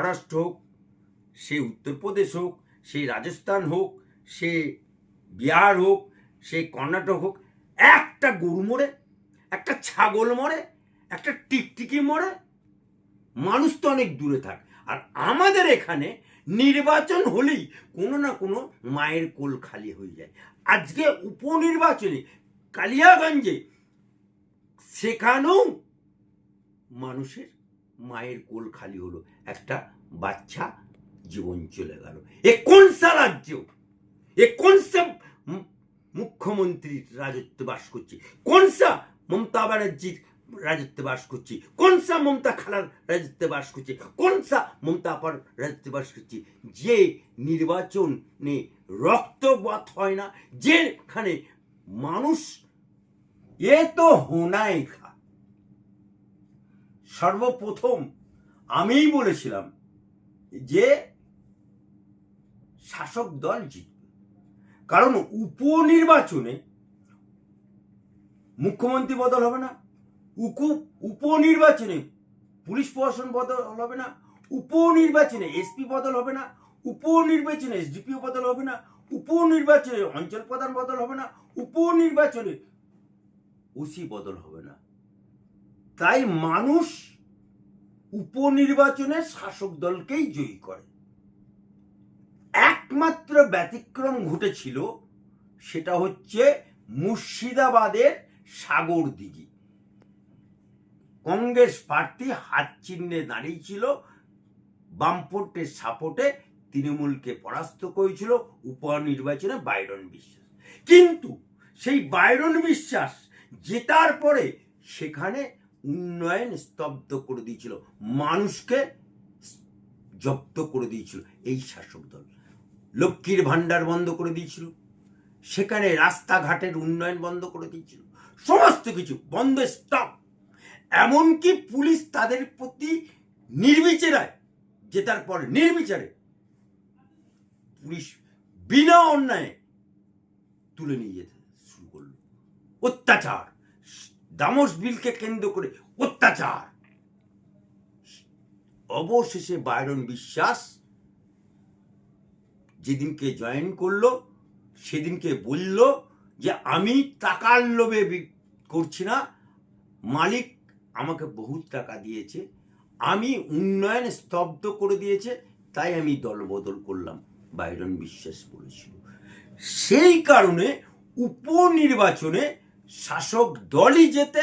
মহারাষ্ট্র হোক, সে উত্তরপ্রদেশ হোক, সে রাজস্থান হোক, সে বিহার হোক, সে কর্ণাটক হোক, একটা গরু মরে, একটা ছাগল মরে, একটা টিকটিকি মরে, মানুষ তো অনেক দূরে থাক। আর আমাদের এখানে নির্বাচন হলেই কোনো না কোনো মায়ের কোল খালি হয়ে যায়। আজকে উপনির্বাচনে কালিয়াগঞ্জে সেখানেও মানুষের মায়ের কোল খালি হলো। একটা বাচ্চা জীবন চলে গেল। এ কোন সা রাজ্য এ কোন সা মুখ্যমন্ত্রীর রাজত্বে বাস করছে? কোন সা মমতা ব্যানার্জির রাজত্বে বাস করছে? কোন সা মমতা খালার রাজত্বে বাস করছে? কোন সা মমতা আপার রাজত্বে বাস করছে? যে নির্বাচনে রক্তপাত হয় না, যেখানে মানুষ এ তো হোনাই খা। সর্বপ্রথম আমিই বলেছিলাম যে শাসক দল জিতবে। কারণ উপনির্বাচনে মুখ্যমন্ত্রী বদল হবে না উকু উপনির্বাচনে পুলিশ প্রশাসন বদল হবে না, উপনির্বাচনে এসপি বদল হবে না, উপনির্বাচনে এসডিপিও বদল হবে না, উপনির্বাচনে অঞ্চল প্রধান বদল হবে না, উপনির্বাচনে ওসি বদল হবে না। তাই মানুষ উপনির্বাচনে শাসক দলকেই জয়ী করে। একমাত্র ব্যতিক্রম ঘটেছিল, সেটা হচ্ছে মুর্শিদাবাদের সাগর দিঘি। কংগ্রেস প্রার্থী হাত চিহ্নে দাঁড়িয়েছিল বামপন্থের সাপোর্টে তৃণমূলকে পরাস্ত করেছিল উপনির্বাচনে বাইরন বিশ্বাস। কিন্তু সেই বাইরন বিশ্বাস জেতার পরে সেখানে উন্নয়ন স্তব্ধ করে দিয়েছিল, মানুষকে জব্দ করে দিয়েছিল এই শাসক দল। লক্ষ্মীর ভাণ্ডার বন্ধ করে দিয়েছিল, সেখানে রাস্তাঘাটের উন্নয়ন বন্ধ করে দিয়েছিল, সমস্ত কিছু বন্ধ স্টপ এমনকি পুলিশ তাদের প্রতি নির্বিচারায় জেতার পরে নির্বিচারে পুলিশ বিনা অন্যায় তুলে নিয়ে যেতে শুরু করল। অত্যাচার। দামোস বিলকে কেন্দ্র করে অত্যাচার। অবশেষে বাইরন বিশ্বাস যেদিনকে জয়েন করল, সেদিনকে বলল যে, আমি টাকার লোভে করছি না। মালিক আমাকে বহুত টাকা দিয়েছে। আমি উন্নয়ন স্তব্ধ করে দিয়েছে। তাই আমি দলবদল করলাম, বাইরন বিশ্বাস বলেছিল। সেই কারণে উপনির্বাচনে শাসক দলই যেতে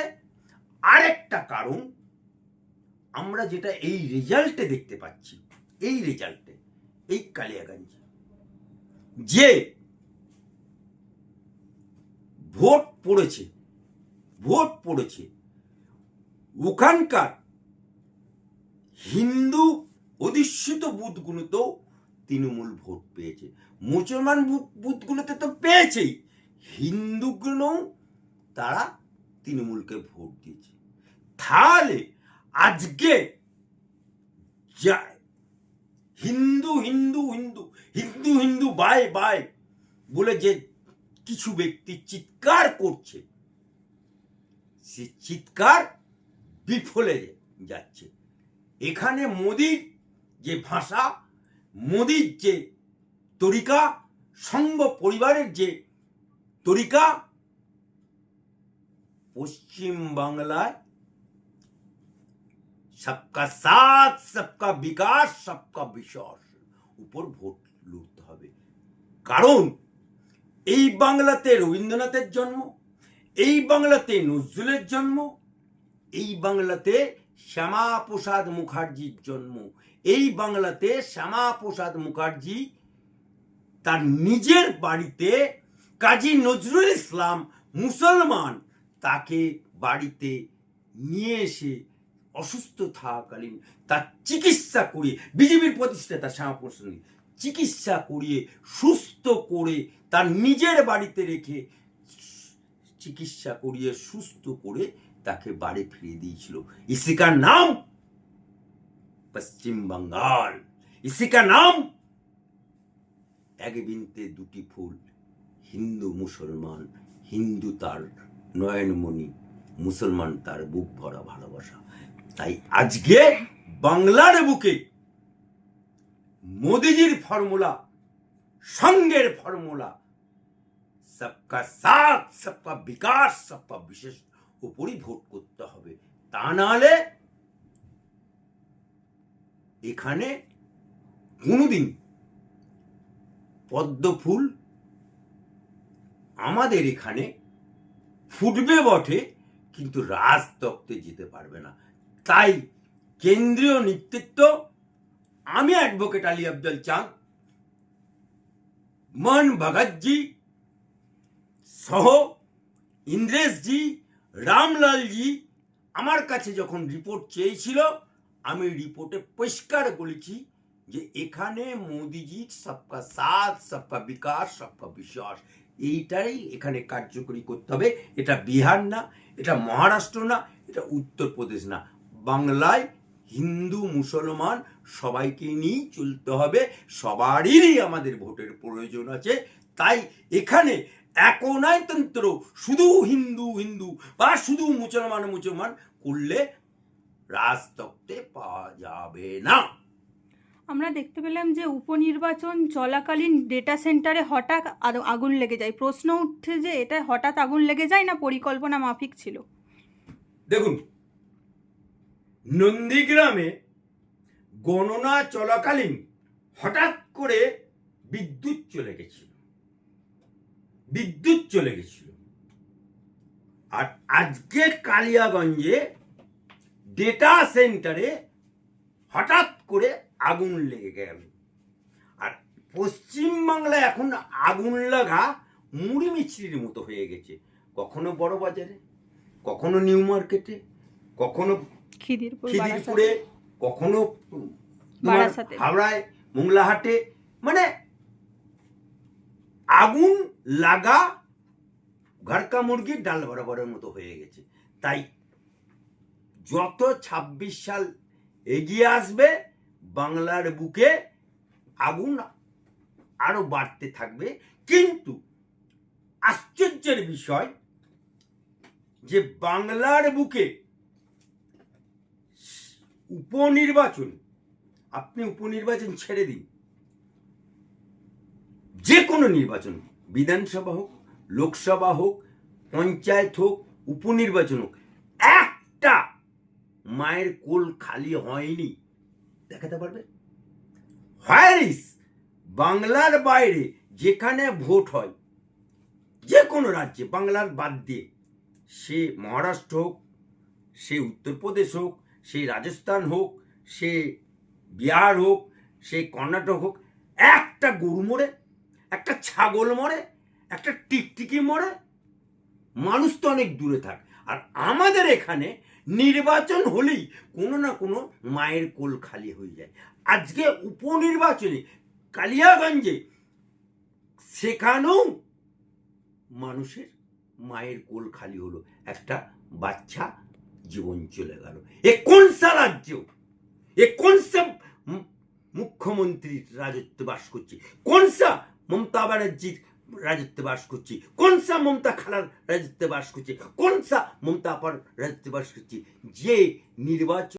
আরেকটা কারণ, আমরা যেটা এই রেজাল্টে দেখতে পাচ্ছি, এই রেজাল্টে, এই কালিয়াগঞ্জে, যে ভোট পড়েছে ভোট পড়েছে, ওখানকার হিন্দু অধিষ্ঠিত বুথগুলোতেও তৃণমূল ভোট পেয়েছে। মুসলমান বুথগুলোতে তো পেয়েছেই। হিন্দুগুলোও তারা তৃণমূলকে ভোট দিয়েছে। তাহলে আজকে হিন্দু হিন্দু হিন্দু হিন্দু হিন্দু, বাই বাই বলে যে কিছু ব্যক্তি চিৎকার করছে, সে চিৎকার বিফলে যাচ্ছে। এখানে মোদির যে ভাষা, মোদির যে তরিকা সঙ্গ পরিবারের যে তরিকা পশ্চিম বাংলায় সবকা সাথ, সবকা বিকাশ, সবকা বিশ্বাস উপর ভোট লুটতে হবে। কারণ এই বাংলাতে রবীন্দ্রনাথের জন্ম, এই বাংলাতে নজরুলের জন্ম, এই বাংলাতে শ্যামা প্রসাদ মুখার্জির জন্ম, এই বাংলাতে শ্যামা প্রসাদ মুখার্জি তার নিজের বাড়িতে কাজী নজরুল ইসলাম মুসলমান তাকে বাড়িতে নিয়ে এসে অসুস্থ থাকাকালীন তার চিকিৎসা করিয়ে, বিজেপির প্রতিষ্ঠাতা শ্যামাপ্রসাদ চিকিৎসা করিয়ে, সুস্থ করে তার নিজের বাড়িতে রেখে চিকিৎসা করিয়ে, সুস্থ করে তাকে বাড়ি ফিরিয়ে দিয়েছিল। ইসিকার নাম পশ্চিম বঙ্গাল। ইসিকার নাম এক বিনতে দুটি ফুল, হিন্দু মুসলমান, হিন্দু তার নয়নমণি মুসলমান তার বুক ভরা ভালোবাসা। তাই আজকে বাংলার বুকে মোদিজির ফর্মুলা সঙ্গের ফর্মুলা, সবকা সাথ, সবকা বিকাশ, সবকা বিশেষ উপরই ভোট করতে হবে। তা নাহলে এখানে কোনোদিন পদ্ম ফুল আমাদের এখানে ফুটবে বটে, কিন্তু রাজতত্ত্বে যেতে পারবে না। তাই কেন্দ্রীয় নেতৃত্ব, আমি অ্যাডভোকেট আলী আফজল চাঁদ মন ভগতজি সহ ইন্দ্রেশজি, রামলালজি আমার কাছে যখন রিপোর্ট চেয়েছিল, আমি রিপোর্টে পরিষ্কার বলেছি যে এখানে মোদিজি সবকা সাথ, সবকা বিকাশ, সবকা বিশ্বাস এইটাই এখানে কার্যকরী করতে হবে। এটা বিহার না, এটা মহারাষ্ট্র না, এটা উত্তরপ্রদেশ না। বাংলায় হিন্দু, মুসলমান সবাইকে নিয়েই চলতে হবে। সবারই আমাদের ভোটের প্রয়োজন আছে। তাই এখানে একনায়তন্ত্র শুধু হিন্দু হিন্দু বা শুধু মুসলমান মুসলমান করলে রাজতত্ত্বে পাওয়া যাবে না। আমরা দেখতে পেলাম যে উপনির্বাচন চলাকালীন ডেটা সেন্টারে হঠাৎ আগুন লেগে যায়। প্রশ্ন উঠছে যে এটা হঠাৎ আগুন লেগে যায় না পরিকল্পনা মাফিক ছিল? দেখুন, নন্দীগ্রামে গণনা চলাকালীন হঠাৎ করে বিদ্যুৎ চলে গেছিল। বিদ্যুৎ চলে গেছিল। আর আজকে কালিয়াগঞ্জে ডেটা সেন্টারে হঠাৎ করে আগুন লেগে গেল। আর পশ্চিমবাংলায় এখন আগুন লাগা মুড়ি মিছরির মতো হয়ে গেছে। কখনো বড় বাজারে কখনো নিউ মার্কেটে কখনো খিদিরপুরে কখনো হাওড়ায় মোংলাহাটে মানে আগুন লাগা ঘরকা মুরগির ডাল বরাবরের মতো হয়ে গেছে। তাই যত ২৬ সাল এগিয়ে আসবে বাংলার বুকে আগুন আরও বাড়তে থাকবে। কিন্তু আশ্চর্যের বিষয় যে বাংলার বুকে উপনির্বাচন, আপনি উপনির্বাচন ছেড়ে দিন। যে কোনো নির্বাচন, বিধানসভা হোক, লোকসভা হোক, পঞ্চায়েত হোক, উপনির্বাচন হোক, একটা মায়ের কোল খালি হয়নি। দেখাতে পারবে? হায়ারিস, বাংলার বাইরে যেখানে ভোট হয় যে কোনো রাজ্যে, বাংলার বাদ দিয়ে, সে মহারাষ্ট্র হোক, সে উত্তরপ্রদেশ হোক, সে রাজস্থান হোক, সে বিহার হোক, সে কর্ণাটক হোক, একটা গরু মরে, একটা ছাগল মরে, একটা টিকটিকি মরে, মানুষ তো অনেক দূরে থাক। আর আমাদের এখানে নির্বাচন হলেই কোনো না কোনো মায়ের কোল খালি হয়ে যায়। আজকে উপনির্বাচনে কালিয়াগঞ্জে সেখানেও মানুষের মায়ের কোল খালি হলো। একটা বাচ্চা জীবন চলে গেল। এ কোন সা রাজ্য? এ কোন সা মুখ্যমন্ত্রীর রাজত্ব বাস করছে? কোন সা মমতা ব্যানার্জির রাজত্বে বাস করছি। কোন সা মমতা খালার রাজত্বে বাস করছি? কোন সা মমতা আপার রাজত্বে বাস করছি? যে নির্বাচন